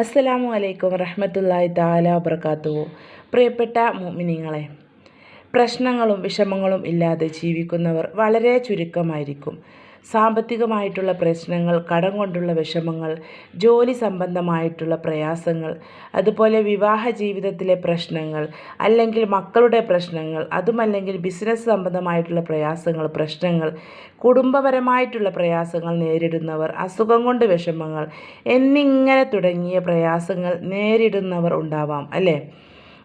അസ്സലാമു അലൈക്കും വറഹ്മത്തുള്ളാഹി തആല വബറകാതുഹു. പ്രിയപ്പെട്ട മുഅ്മിനീങ്ങളെ പ്രശ്നങ്ങളും വിഷമങ്ങളും ഇല്ലാതെ ജീവിക്കുന്നവർ വളരെ ചുരുക്കമായിരിക്കും. സാമ്പത്തികമായിട്ടുള്ള പ്രശ്നങ്ങൾ കടം കൊണ്ടുള്ള വിഷമങ്ങൾ ജോലി സംബന്ധമായിട്ടുള്ള പ്രയാസങ്ങൾ അതുപോലെ വിവാഹ ജീവിതത്തിലെ പ്രശ്നങ്ങൾ അല്ലെങ്കിൽ മക്കളുടെ പ്രശ്നങ്ങൾ അതുമല്ലെങ്കിൽ ബിസിനസ് സംബന്ധമായിട്ടുള്ള പ്രയാസങ്ങൾ പ്രശ്നങ്ങൾ കുടുംബപരമായിട്ടുള്ള പ്രയാസങ്ങൾ നേരിടുന്നവർ അസുഖം കൊണ്ട് വിഷമങ്ങൾ എന്നിങ്ങനെ തുടങ്ങിയ പ്രയാസങ്ങൾ നേരിടുന്നവർ ഉണ്ടാവാം അല്ലേ?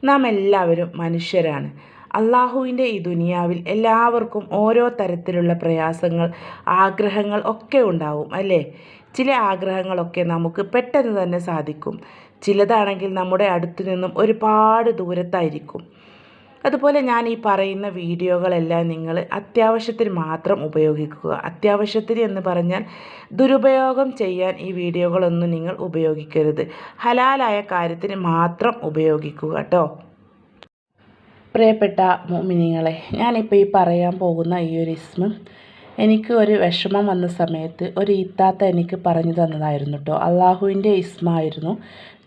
നാം എല്ലാവരും മനുഷ്യരാണ്. അള്ളാഹുവിന്റെ ഈ ദുനിയാവിൽ എല്ലാവർക്കും ഓരോ തരത്തിലുള്ള പ്രയാസങ്ങൾ ആഗ്രഹങ്ങൾ ഒക്കെ ഉണ്ടാവും അല്ലേ? ചില ആഗ്രഹങ്ങളൊക്കെ നമുക്ക് പെട്ടെന്ന് തന്നെ സാധിക്കും. ചിലതാണെങ്കിൽ നമ്മുടെ അടുത്തു നിന്നും ഒരുപാട് ദൂരത്തായിരിക്കും. അതുപോലെ ഞാൻ ഈ പറയുന്ന വീഡിയോകളെല്ലാം നിങ്ങൾ അത്യാവശ്യത്തിന് മാത്രം ഉപയോഗിക്കുക. അത്യാവശ്യത്തിന് എന്ന് പറഞ്ഞാൽ ദുരുപയോഗം ചെയ്യാൻ ഈ വീഡിയോകളൊന്നും നിങ്ങൾ ഉപയോഗിക്കരുത്. ഹലാലായ കാര്യത്തിന് മാത്രം ഉപയോഗിക്കുക കേട്ടോ. പ്രിയപ്പെട്ട മോമിനിങ്ങളെ ഞാനിപ്പോൾ ഈ പറയാൻ പോകുന്ന ഈ ഒരു ഇസ്മ എനിക്ക് ഒരു വിഷമം വന്ന സമയത്ത് ഒരു ഇത്താത്ത എനിക്ക് പറഞ്ഞു തന്നതായിരുന്നു കേട്ടോ അള്ളാഹുവിന്റെ ഇസ്മായിരുന്നു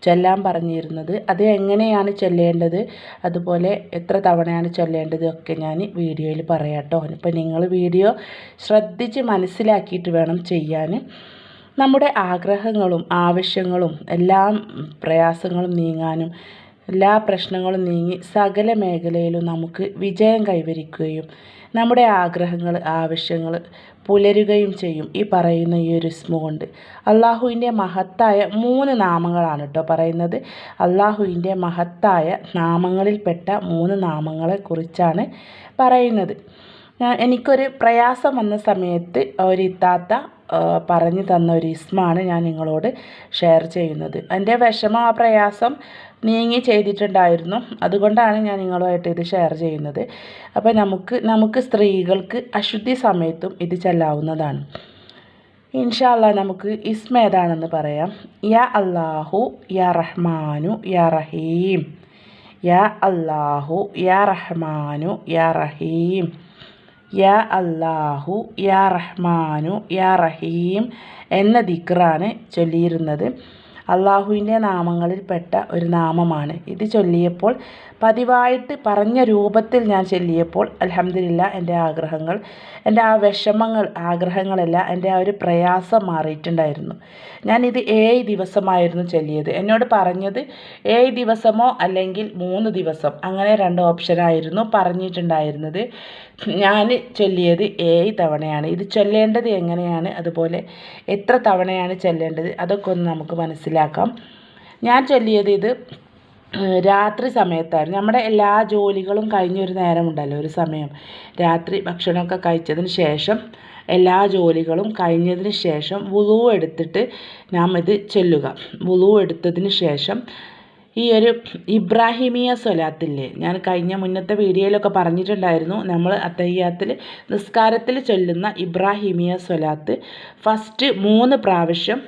ചൊല്ലാൻ പറഞ്ഞിരുന്നത്. അത് എങ്ങനെയാണ് ചൊല്ലേണ്ടത്? അതുപോലെ എത്ര തവണയാണ് ചൊല്ലേണ്ടത് ഒക്കെ ഞാൻ വീഡിയോയിൽ പറയാം കേട്ടോ ഇപ്പം നിങ്ങൾ വീഡിയോ ശ്രദ്ധിച്ച് മനസ്സിലാക്കിയിട്ട് വേണം ചെയ്യാൻ. നമ്മുടെ ആഗ്രഹങ്ങളും ആവശ്യങ്ങളും എല്ലാം പ്രയാസങ്ങളും നീങ്ങാനും എല്ലാ പ്രശ്നങ്ങളും നീങ്ങി സകല മേഖലയിലും നമുക്ക് വിജയം കൈവരിക്കുകയും നമ്മുടെ ആഗ്രഹങ്ങൾ ആവശ്യങ്ങൾ പുലരുകയും ചെയ്യും. ഈ പറയുന്ന ഈ ഒരു ഇസ്മു കൊണ്ട് അള്ളാഹുവിന്റെ മഹത്തായ മൂന്ന് നാമങ്ങളാണ് കേട്ടോ പറയുന്നത്. അള്ളാഹുവിന്റെ മഹത്തായ നാമങ്ങളിൽപ്പെട്ട മൂന്ന് നാമങ്ങളെ കുറിച്ചാണ് പറയുന്നത്. എനിക്കൊരു പ്രയാസം വന്ന സമയത്ത് ഒരു ഇത്താത്ത പറഞ്ഞു തന്ന ഒരു ഇസ്മാണ് ഞാൻ നിങ്ങളോട് ഷെയർ ചെയ്യുന്നത്. എന്റെ വിഷമം ആ പ്രയാസം നീങ്ങി ചെയ്തിട്ടുണ്ടായിരുന്നു. അതുകൊണ്ടാണ് ഞാൻ നിങ്ങളുമായിട്ട് ഇത് ഷെയർ ചെയ്യുന്നത്. അപ്പോൾ നമുക്ക് നമുക്ക് സ്ത്രീകൾക്ക് അശുദ്ധി സമയത്തും ഇത് ചെല്ലാവുന്നതാണ്. ഇൻഷാല്ല നമുക്ക് ഇസ്മ ഏതാണെന്ന് പറയാം. യാ അല്ലാഹു യാ റഹ്മാനു യാ റഹീം. യാ അല്ലാഹു യാ റഹ്മാനു യാ റഹീം. യാ അല്ലാഹു യാ റഹ്മാനു യാ റഹീം എന്ന ദിക്റാണ് ചൊല്ലിയിരുന്നത്. അള്ളാഹുവിന്റെ നാമങ്ങളിൽപ്പെട്ട ഒരു നാമമാണ്. ഇത് ചൊല്ലിയപ്പോൾ പതിവായിട്ട് പറഞ്ഞ രൂപത്തിൽ ഞാൻ ചൊല്ലിയപ്പോൾ അലഹമില്ല എന്റെ ആഗ്രഹങ്ങൾ എന്റെ ആ വിഷമങ്ങൾ ആഗ്രഹങ്ങളെല്ലാം എന്റെ ആ ഒരു പ്രയാസം മാറിയിട്ടുണ്ടായിരുന്നു. ഞാനിത് ഏഴ് ദിവസമായിരുന്നു ചൊല്ലിയത്. എന്നോട് പറഞ്ഞത് ഏഴ് ദിവസമോ അല്ലെങ്കിൽ മൂന്ന് ദിവസം അങ്ങനെ രണ്ട് ഓപ്ഷനായിരുന്നു പറഞ്ഞിട്ടുണ്ടായിരുന്നത്. ഞാൻ ചൊല്ലിയത് ഏഴ് തവണയാണ്. ഇത് ചൊല്ലേണ്ടത് എങ്ങനെയാണ്? അതുപോലെ എത്ര തവണയാണ് ചൊല്ലേണ്ടത്? അതൊക്കെ ഒന്ന് നമുക്ക് മനസ്സിലാക്കാം. ഞാൻ ചൊല്ലിയത് ഇത് രാത്രി സമയത്തായിരുന്നു. നമ്മുടെ എല്ലാ ജോലികളും കഴിഞ്ഞൊരു നേരമുണ്ടല്ലോ ഒരു സമയം. രാത്രി ഭക്ഷണമൊക്കെ കഴിച്ചതിന് ശേഷം എല്ലാ ജോലികളും കഴിഞ്ഞതിന് ശേഷം വുളു എടുത്തിട്ട് നാം ഇത് ചൊല്ലുക. വുളു എടുത്തതിന് ശേഷം ഈ ഒരു ഇബ്രാഹിമിയ സ്വലാത്തില്ലേ ഞാൻ കഴിഞ്ഞ മുന്നത്തെ വീഡിയോയിലൊക്കെ പറഞ്ഞിട്ടുണ്ടായിരുന്നു. നമ്മൾ അത്തയ്യാത്തിൽ നിസ്കാരത്തിൽ ചൊല്ലുന്ന ഇബ്രാഹിമിയ സ്വലാത്ത് ഫസ്റ്റ് മൂന്ന് പ്രാവശ്യം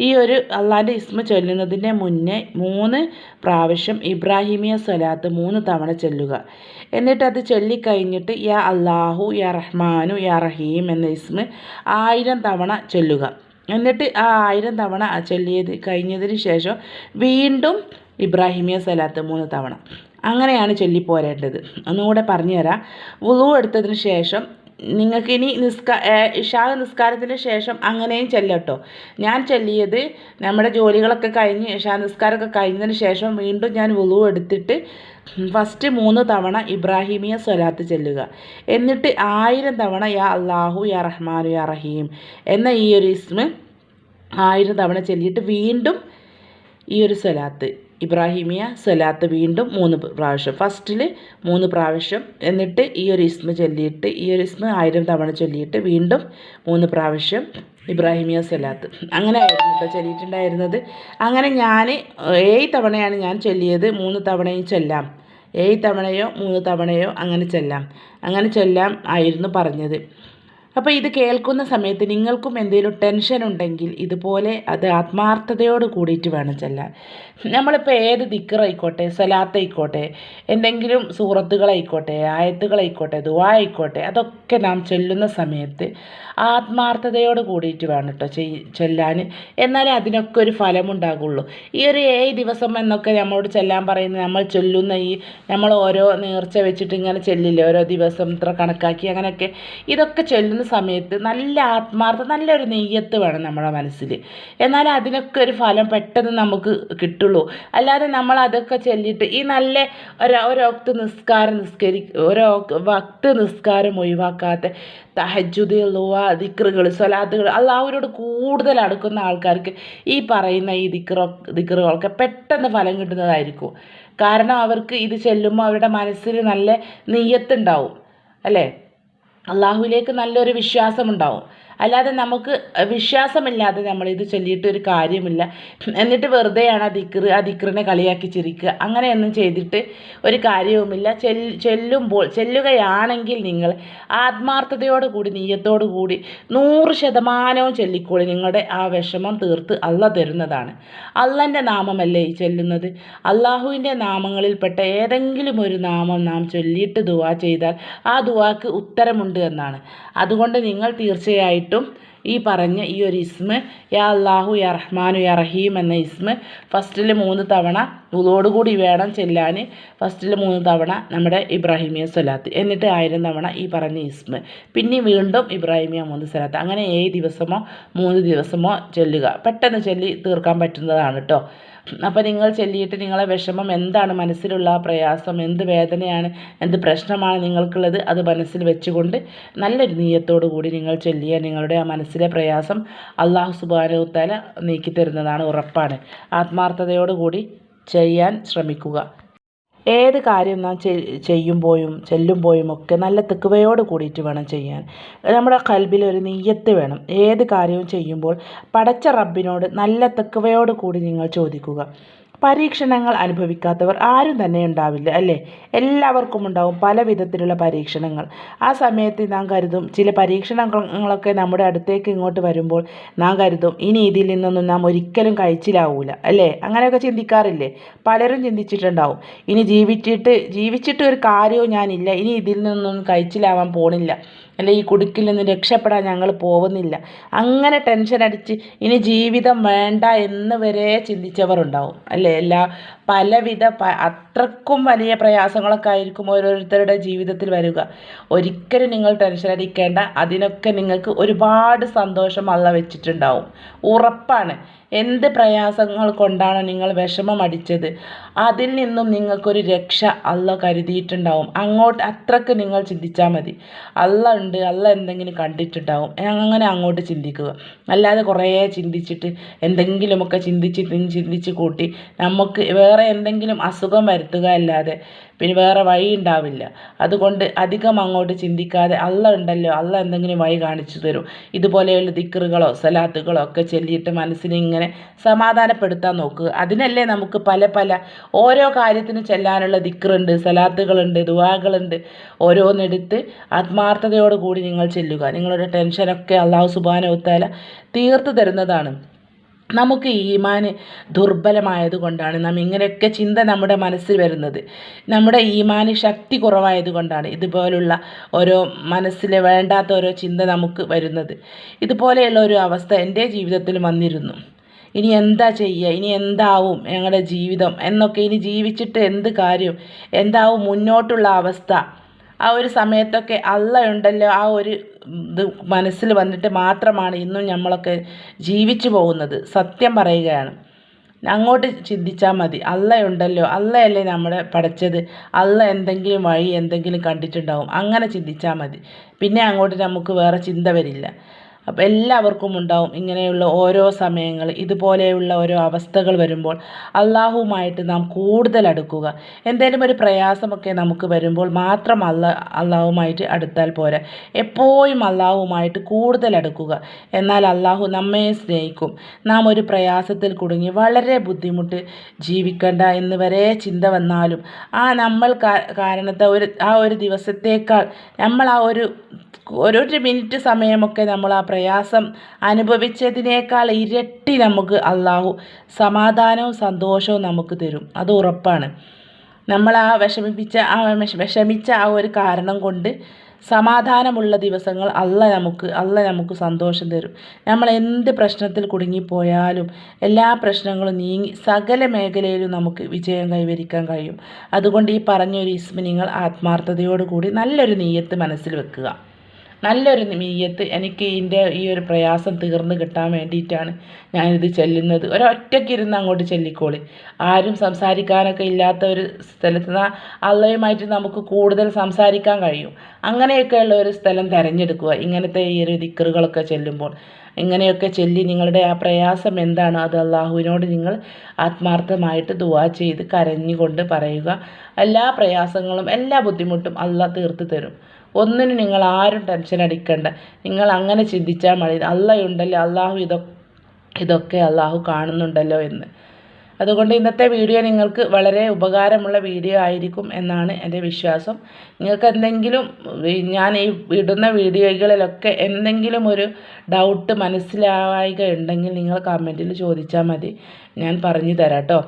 ഈ ഒരു അള്ളാന്റെ ഇസ്മ ചൊല്ലുന്നതിന്റെ മുന്നേ മൂന്ന് പ്രാവശ്യം ഇബ്രാഹിമിയ സ്വലാത്ത് മൂന്ന് തവണ ചൊല്ലുക. എന്നിട്ട് അത് ചൊല്ലിക്കഴിഞ്ഞിട്ട് യാ അള്ളാഹു യാ റഹ്മാനു യാ റഹീം എന്ന ഇസ്മ ആയിരം തവണ ചൊല്ലുക. എന്നിട്ട് ആ ആയിരം തവണ ചൊല്ലിയത് കഴിഞ്ഞതിന് ശേഷം വീണ്ടും ഇബ്രാഹിമിയ സലാത്ത് മൂന്ന് തവണ. അങ്ങനെയാണ് ചൊല്ലിപ്പോരേണ്ടത്. ഒന്നുകൂടെ പറഞ്ഞുതരാം. വുളു എടുത്തതിന് ശേഷം നിങ്ങൾക്ക് ഇനി നിസ്കാ ഇഷാ നിസ്കാരത്തിന് ശേഷം അങ്ങനെയും ചെല്ലട്ടോ. ഞാൻ ചെല്ലിയത് നമ്മുടെ ജോലികളൊക്കെ കഴിഞ്ഞ് ഇഷാ നിസ്കാരമൊക്കെ കഴിഞ്ഞതിന് ശേഷം വീണ്ടും ഞാൻ വുളു എടുത്തിട്ട് ഫസ്റ്റ് മൂന്ന് തവണ ഇബ്രാഹിമിയ സ്വലാത്ത് ചെല്ലുക. എന്നിട്ട് ആയിരം തവണ യാ അള്ളാഹു യാ റഹ്മാനു യാ റഹീം എന്ന ഈ ഒരു ഇസ്മ ആയിരം തവണ ചൊല്ലിയിട്ട് വീണ്ടും ഈ ഒരു സ്വലാത്ത്. ഇബ്രാഹിമിയ സലാത്ത് വീണ്ടും മൂന്ന് പ്രാവശ്യം. ഫസ്റ്റിൽ മൂന്ന് പ്രാവശ്യം എന്നിട്ട് ഈ ഒരു ഇസ്മ ചൊല്ലിയിട്ട് ഈ ഒരു ഇസ്മ ആയിരം തവണ ചൊല്ലിയിട്ട് വീണ്ടും മൂന്ന് പ്രാവശ്യം ഇബ്രാഹിമിയ സലാത്ത്. അങ്ങനെ ആയിരുന്നു കേട്ടോ ചൊല്ലിയിട്ടുണ്ടായിരുന്നത്. അങ്ങനെ ഞാൻ ഏഴ് തവണയാണ് ഞാൻ ചൊല്ലിയത്. മൂന്ന് തവണയും ചൊല്ലാം. ഏഴ് തവണയോ മൂന്ന് തവണയോ അങ്ങനെ ചൊല്ലാം. അങ്ങനെ ചൊല്ലാം ആയിരുന്നു പറഞ്ഞത്. അപ്പോൾ ഇത് കേൾക്കുന്ന സമയത്ത് നിങ്ങൾക്കും എന്തെങ്കിലും ടെൻഷൻ ഉണ്ടെങ്കിൽ ഇതുപോലെ അത് ആത്മാർത്ഥതയോട് കൂടിയിട്ട് വേണം ചെല്ലാൻ. നമ്മളിപ്പോൾ ഏത് ദിക്കറായിക്കോട്ടെ സലാത്തായിക്കോട്ടെ എന്തെങ്കിലും സൂറത്തുകളായിക്കോട്ടെ ആയത്തുകളായിക്കോട്ടെ ദുവാ ആയിക്കോട്ടെ അതൊക്കെ നാം ചെല്ലുന്ന സമയത്ത് ആത്മാർത്ഥതയോട് കൂടിയിട്ട് വേണം കേട്ടോ ചെയ് ചെല്ലാൻ എന്നാലേ അതിനൊക്കെ ഒരു ഫലമുണ്ടാകുള്ളൂ. ഈ ഒരു ഏഴ് ദിവസം എന്നൊക്കെ നമ്മളോട് ചെല്ലാൻ പറയുന്ന നമ്മൾ ചൊല്ലുന്ന ഈ നമ്മൾ ഓരോ നേർച്ച വെച്ചിട്ട് ഇങ്ങനെ ചെല്ലില്ലേ ഓരോ ദിവസം ഇത്ര കണക്കാക്കി അങ്ങനെയൊക്കെ. ഇതൊക്കെ ചൊല്ലുന്ന സമയത്ത് നല്ല ആത്മാർത്ഥ നല്ലൊരു നെയ്യത്ത് വേണം നമ്മുടെ മനസ്സിൽ എന്നാൽ അതിനൊക്കെ ഒരു ഫലം പെട്ടെന്ന് നമുക്ക് കിട്ടുള്ളൂ. അല്ലാതെ നമ്മൾ അതൊക്കെ ചൊല്ലിയിട്ട് ഈ നല്ല ഒരു ഒരൊക്ത് നിസ്കാരം നിസ്കരി ഓരോ വക്ത് നിസ്കാരം ഒഴിവാക്കാത്ത തഹജുദ് ലുവ ദിക്റുകൾ സ്വലാത്തുകൾ അള്ളാഹുവിനോട് കൂടുതൽ അടുക്കുന്ന ആൾക്കാർക്ക് ഈ പറയുന്ന ഈ ദിക്റോ ദിക്റുകളൊക്കെ പെട്ടെന്ന് ഫലം കിട്ടുന്നതായിരിക്കും. കാരണം അവർക്ക് ഇത് ചെല്ലുമ്പോൾ അവരുടെ മനസ്സിൽ നല്ല നെയ്യത്തുണ്ടാവും അല്ലേ? അള്ളാഹുവിലേക്ക് നല്ലൊരു വിശ്വാസമുണ്ടാവും. അല്ലാതെ നമുക്ക് വിശ്വാസമില്ലാതെ നമ്മളിത് ചൊല്ലിയിട്ട് ഒരു കാര്യമില്ല. എന്നിട്ട് വെറുതെയാണ് ആ ദിക്കറ് ആ ദിക്റിനെ കളിയാക്കി ചിരിക്കുക. അങ്ങനെയൊന്നും ചെയ്തിട്ട് ഒരു കാര്യവുമില്ല. ചൊല്ലുമ്പോൾ ചെല്ലുമ്പോൾ ചെല്ലുകയാണെങ്കിൽ നിങ്ങൾ ആത്മാർത്ഥതയോട് കൂടി നീയത്തോടു കൂടി നൂറ് ശതമാനവും ചൊല്ലിക്കോളി. നിങ്ങളുടെ ആ വിഷമം തീർത്ത് അള്ള തരുന്നതാണ്. അള്ളന്റെ നാമമല്ലേ ഈ ചൊല്ലുന്നത്? അള്ളാഹുവിന്റെ നാമങ്ങളിൽപ്പെട്ട ഏതെങ്കിലും ഒരു നാമം നാം ചൊല്ലിയിട്ട് ദുവാ ചെയ്താൽ ആ ദുവാക്ക് ഉത്തരമുണ്ട് എന്നാണ്. അതുകൊണ്ട് നിങ്ങൾ തീർച്ചയായിട്ടും ഈ പറഞ്ഞ ഈ ഒരു ഇസ്മ യാ അള്ളാഹു യാ റഹ്മാനു യാ റഹീം എന്ന ഇസ്മ ഫസ്റ്റിൽ മൂന്ന് തവണ കൂടി വേണം ചെല്ലാൻ ഫസ്റ്റിൽ മൂന്ന് തവണ നമ്മുടെ ഇബ്രാഹിമിയ സ്വലാത്ത്. എന്നിട്ട് ആയിരം തവണ ഈ പറഞ്ഞ ഇസ്മ. പിന്നെ വീണ്ടും ഇബ്രാഹിമിയ മൂന്ന് സ്വലാത്ത്. അങ്ങനെ ഏഴ് ദിവസമോ മൂന്ന് ദിവസമോ ചെല്ലുക. പെട്ടെന്ന് ചൊല്ലി തീർക്കാൻ പറ്റുന്നതാണ് കേട്ടോ അപ്പോൾ നിങ്ങൾ ചെല്ലിയിട്ട് നിങ്ങളെ വിഷമം എന്താണ് മനസ്സിലുള്ള പ്രയാസം? എന്ത് വേദനയാണ്? എന്ത് പ്രശ്നമാണ് നിങ്ങൾക്കുള്ളത്? അത് മനസ്സിൽ വെച്ചുകൊണ്ട് നല്ലൊരു നീയത്തോടു കൂടി നിങ്ങൾ ചെല്ലിയ നിങ്ങളുടെ ആ മനസ്സിലെ പ്രയാസം അള്ളാഹു സുബാനുത്താല നീക്കി തരുന്നതാണ് ഉറപ്പാണ്. ആത്മാർത്ഥതയോടുകൂടി ചെയ്യാൻ ശ്രമിക്കുക. ഏത് കാര്യം നാം ചെയ്യുമ്പോഴും ചെല്ലുമ്പോഴും ഒക്കെ നല്ല തെക്കുവയോട് കൂടിയിട്ട് വേണം ചെയ്യാൻ. നമ്മുടെ കൽബിൽ ഒരു നെയ്യത്ത് വേണം. ഏത് കാര്യവും ചെയ്യുമ്പോൾ പടച്ച റബ്ബിനോട് നല്ല തെക്കുവയോട് കൂടി നിങ്ങൾ ചോദിക്കുക. പരീക്ഷണങ്ങൾ അനുഭവിക്കാത്തവർ ആരും തന്നെ ഉണ്ടാവില്ല അല്ലേ? എല്ലാവർക്കും ഉണ്ടാവും പല വിധത്തിലുള്ള പരീക്ഷണങ്ങൾ. ആ സമയത്ത് നാം കരുതും ചില പരീക്ഷണങ്ങളൊക്കെ നമ്മുടെ അടുത്തേക്ക് ഇങ്ങോട്ട് വരുമ്പോൾ നാം കരുതും ഇനി ഇതിൽ നിന്നൊന്നും നാം ഒരിക്കലും കഴിച്ചിലാവൂല അല്ലേ? അങ്ങനെയൊക്കെ ചിന്തിക്കാറില്ലേ? പലരും ചിന്തിച്ചിട്ടുണ്ടാവും. ഇനി ജീവിച്ചിട്ട് ജീവിച്ചിട്ട് ഒരു കാര്യവും ഞാനില്ല ഇനി ഇതിൽ നിന്നൊന്നും കഴിച്ചിലാവാൻ പോണില്ല. അല്ലെ ഈ കുടുക്കിൽ നിന്ന് രക്ഷപ്പെടാൻ ഞങ്ങൾ പോകുന്നില്ല അങ്ങനെ ടെൻഷൻ അടിച്ച് ഇനി ജീവിതം വേണ്ട എന്ന് വരെ ചിന്തിച്ചവരുണ്ടാവും അല്ലേ? എല്ലാ പലവിധ അത്രക്കും വലിയ പ്രയാസങ്ങളൊക്കെ ആയിരിക്കും ഓരോരുത്തരുടെ ജീവിതത്തിൽ വരിക. ഒരിക്കലും നിങ്ങൾ ടെൻഷൻ അടിക്കേണ്ട അതിനൊക്കെ നിങ്ങൾക്ക് ഒരുപാട് സന്തോഷം അള്ള വെച്ചിട്ടുണ്ടാവും. ഉറപ്പാണ്. എന്ത് പ്രയാസങ്ങൾ കൊണ്ടാണ് നിങ്ങൾ വിഷമം അടിച്ചത് അതിൽ നിന്നും നിങ്ങൾക്കൊരു രക്ഷ അല്ല കരുതിയിട്ടുണ്ടാവും. അങ്ങോട്ട് അത്രയ്ക്ക് നിങ്ങൾ ചിന്തിച്ചാൽ മതി. അല്ല ഉണ്ട് അല്ല എന്തെങ്കിലും കണ്ടിട്ടുണ്ടാവും. അങ്ങനെ അങ്ങോട്ട് ചിന്തിക്കുക. അല്ലാതെ കുറേ ചിന്തിച്ചിട്ട് എന്തെങ്കിലുമൊക്കെ ചിന്തിച്ച് ചിന്തിച്ച് കൂട്ടി നമുക്ക് വേറെ എന്തെങ്കിലും അസുഖം വരുത്തുക അല്ലാതെ പിന്നെ വേറെ വഴി ഉണ്ടാവില്ല അതുകൊണ്ട് അധികം അങ്ങോട്ട് ചിന്തിക്കാതെ അല്ല ഉണ്ടല്ലോ അല്ല എന്തെങ്കിലും വഴി കാണിച്ചു തരും. ഇതുപോലെയുള്ള ദിക്കറുകളോ സലാത്തുകളോ ഒക്കെ ചൊല്ലിയിട്ട് മനസ്സിനെ ഇങ്ങനെ സമാധാനപ്പെടുത്താൻ നോക്കുക. അതിനല്ലേ നമുക്ക് പല പല ഓരോ കാര്യത്തിന് ചെല്ലാനുള്ള ദിക്കറുണ്ട് സലാത്തുകളുണ്ട് ദുവാകളുണ്ട് ഓരോന്നെടുത്ത് ആത്മാർത്ഥതയോടുകൂടി നിങ്ങൾ ചെല്ലുക. നിങ്ങളുടെ ടെൻഷനൊക്കെ അള്ളാഹു സുബാനോത്താല തീർത്തു തരുന്നതാണ്. നമുക്ക് ഈമാൻ ദുർബലമായത് കൊണ്ടാണ് നാം ഇങ്ങനെയൊക്കെ ചിന്ത നമ്മുടെ മനസ്സിൽ വരുന്നത്. നമ്മുടെ ഈമാന് ശക്തി കുറവായത് കൊണ്ടാണ് ഇതുപോലുള്ള ഓരോ മനസ്സിൽ വേണ്ടാത്ത ഓരോ ചിന്ത നമുക്ക് വരുന്നത്. ഇതുപോലെയുള്ള ഒരു അവസ്ഥ എന്റെ ജീവിതത്തിൽ വന്നിരുന്നു. ഇനി എന്താ ചെയ്യുക? ഇനി എന്താവും ഞങ്ങളുടെ ജീവിതം? എന്നൊക്കെ ഇനി ജീവിച്ചിട്ട് എന്ത് കാര്യം? എന്താവും മുന്നോട്ടുള്ള അവസ്ഥ? ആ ഒരു സമയത്തൊക്കെ അള്ള ഉണ്ടല്ലോ ആ ഒരു ഇത് മനസ്സിൽ വന്നിട്ട് മാത്രമാണ് ഇന്നും നമ്മളൊക്കെ ജീവിച്ചു പോകുന്നത്. സത്യം പറയുകയാണ്. അങ്ങോട്ട് ചിന്തിച്ചാൽ മതി. അല്ല ഉണ്ടല്ലോ അല്ലയല്ലേ നമ്മളെ പഠിച്ചത്. അള്ള എന്തെങ്കിലും വഴി എന്തെങ്കിലും കണ്ടിട്ടുണ്ടാവും. അങ്ങനെ ചിന്തിച്ചാൽ മതി. പിന്നെ അങ്ങോട്ട് നമുക്ക് വേറെ ചിന്ത വരില്ല. അപ്പോൾ എല്ലാവർക്കും ഉണ്ടാവും ഇങ്ങനെയുള്ള ഓരോ സമയങ്ങൾ ഇതുപോലെയുള്ള ഓരോ അവസ്ഥകൾ വരുമ്പോൾ അള്ളാഹുവുമായിട്ട് നാം കൂടുതൽ അടുക്കുക. എന്തെങ്കിലും ഒരു പ്രയാസമൊക്കെ നമുക്ക് വരുമ്പോൾ മാത്രം അല്ല അള്ളാഹുമായിട്ട് അടുത്താൽ പോരാ. എപ്പോഴും അള്ളാഹുമായിട്ട് കൂടുതൽ അടുക്കുക. എന്നാൽ അള്ളാഹു നമ്മെ സ്നേഹിക്കും. നാം ഒരു പ്രയാസത്തിൽ കുടുങ്ങി വളരെ ബുദ്ധിമുട്ട് ജീവിക്കേണ്ട എന്ന് വരെ ചിന്ത വന്നാലും ആ നമ്മൾ കാരണത്തെ ഒരു ആ ഒരു ദിവസത്തേക്കാൾ നമ്മൾ ആ ഒരു ഒരു മിനിറ്റ് സമയമൊക്കെ നമ്മൾ ആ പ്രയാസം അനുഭവിച്ചതിനേക്കാൾ ഇരട്ടി നമുക്ക് അള്ളാഹു സമാധാനവും സന്തോഷവും നമുക്ക് തരും. അത് ഉറപ്പാണ്. നമ്മൾ ആ വിഷമിപ്പിച്ച ആ വിഷമിച്ച ആ ഒരു കാരണം കൊണ്ട് സമാധാനമുള്ള ദിവസങ്ങൾ അല്ല നമുക്ക് അല്ല നമുക്ക് സന്തോഷം തരും. നമ്മൾ എന്ത് പ്രശ്നത്തിൽ കുടുങ്ങിപ്പോയാലും എല്ലാ പ്രശ്നങ്ങളും നീങ്ങി സകല മേഖലയിലും നമുക്ക് വിജയം കൈവരിക്കാൻ കഴിയും. അതുകൊണ്ട് ഈ പറഞ്ഞൊരു ഇസ്മ നിങ്ങൾ ആത്മാർത്ഥതയോടുകൂടി നല്ലൊരു നീയത്ത് മനസ്സിൽ വെക്കുക. നല്ലൊരു നീയത്ത് എനിക്ക് ഇതിന്റെ ഈ ഒരു പ്രയാസം തീർന്നു കിട്ടാൻ വേണ്ടിയിട്ടാണ് ഞാനിത് ചെല്ലുന്നത്. ഒരൊറ്റയ്ക്കിരുന്ന് അങ്ങോട്ട് ചെല്ലിക്കോളി. ആരും സംസാരിക്കാനൊക്കെ ഇല്ലാത്ത ഒരു സ്ഥലത്ത് നിന്ന് അള്ളയുമായിട്ട് നമുക്ക് കൂടുതൽ സംസാരിക്കാൻ കഴിയും. അങ്ങനെയൊക്കെയുള്ള ഒരു സ്ഥലം തിരഞ്ഞെടുക്കുക. ഇങ്ങനത്തെ ഈ ഒരു ദിക്കറുകളൊക്കെ ചെല്ലുമ്പോൾ ഇങ്ങനെയൊക്കെ ചൊല്ലി നിങ്ങളുടെ ആ പ്രയാസം എന്താണ്? അത് അള്ളാഹുവിനോട് നിങ്ങൾ ആത്മാർത്ഥമായിട്ട് ദുവാ ചെയ്ത് കരഞ്ഞുകൊണ്ട് പറയുക. എല്ലാ പ്രയാസങ്ങളും എല്ലാ ബുദ്ധിമുട്ടും അള്ളാഹ് തീർത്ത് തരും. ഒന്നിനും നിങ്ങൾ ആരും ടെൻഷൻ അടിക്കണ്ട. നിങ്ങൾ അങ്ങനെ ചിന്തിച്ചാൽ മതി. അള്ളയുണ്ടല്ലോ അള്ളാഹു ഇതൊക്കെ ഇതൊക്കെ അള്ളാഹു കാണുന്നുണ്ടല്ലോ എന്ന്. അതുകൊണ്ട് ഇന്നത്തെ വീഡിയോ നിങ്ങൾക്ക് വളരെ ഉപകാരമുള്ള വീഡിയോ ആയിരിക്കും എന്നാണ് എന്റെ വിശ്വാസം. നിങ്ങൾക്ക് എന്തെങ്കിലും ഞാൻ ഈ ഇടുന്ന വീഡിയോകളിലൊക്കെ എന്തെങ്കിലും ഒരു ഡൗട്ട് മനസ്സിലാവുക ഉണ്ടെങ്കിൽ നിങ്ങൾ കമന്റിൽ ചോദിച്ചാൽ മതി. ഞാൻ പറഞ്ഞു തരാം കേട്ടോ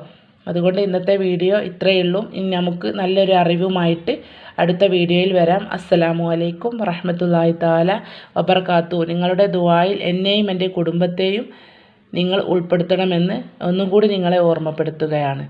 അതുകൊണ്ട് ഇന്നത്തെ വീഡിയോ ഇത്രയേ ഉള്ളൂ. ഇനി നമുക്ക് നല്ലൊരു അറിവുമായിട്ട് അടുത്ത വീഡിയോയിൽ വരാം. അസ്സലാമു അലൈക്കും വറഹമത്തല്ലാഹി താല വബർക്കാത്തു. നിങ്ങളുടെ ദുവായിൽ എന്നെയും എന്റെ കുടുംബത്തെയും നിങ്ങൾ ഉൾപ്പെടുത്തണമെന്ന് ഒന്നുകൂടി നിങ്ങളെ ഓർമ്മപ്പെടുത്തുകയാണ്.